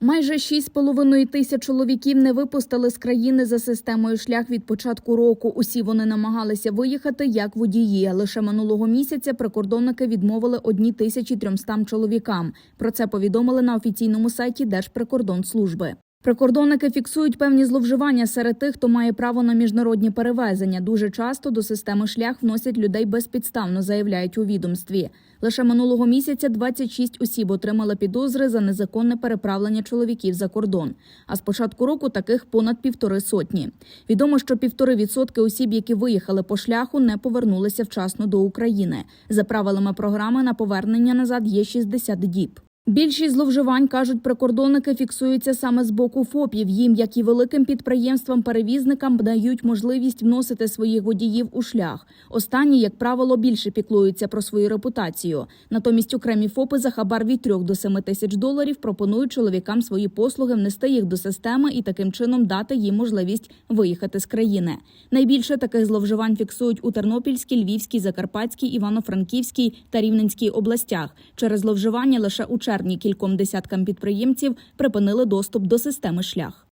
Майже 6,5 тисяч чоловіків не випустили з країни за системою шлях від початку року. Усі вони намагалися виїхати як водії. Лише минулого місяця прикордонники відмовили 1300 чоловікам. Про це повідомили на офіційному сайті Держприкордонслужби. Прикордонники фіксують певні зловживання серед тих, хто має право на міжнародні перевезення. Дуже часто до системи шлях вносять людей безпідставно, заявляють у відомстві. Лише минулого місяця 26 осіб отримали підозри за незаконне переправлення чоловіків за кордон. А з початку року таких понад півтори сотні. Відомо, що півтори відсотки осіб, які виїхали по шляху, не повернулися вчасно до України. За правилами програми на повернення назад є 60 діб. Більшість зловживань, кажуть прикордонники, фіксуються саме з боку ФОПів. Їм, як і великим підприємствам-перевізникам, дають можливість вносити своїх водіїв у шлях. Останні, як правило, більше піклуються про свою репутацію. Натомість окремі ФОПи за хабар від 3 до 7 тисяч доларів пропонують чоловікам свої послуги внести їх до системи і таким чином дати їм можливість виїхати з країни. Найбільше таких зловживань фіксують у Тернопільській, Львівській, Закарпатській, Івано-Франківській та Рівненській областях. Через зловживання лише у червні кільком десяткам підприємців припинили доступ до системи шлях.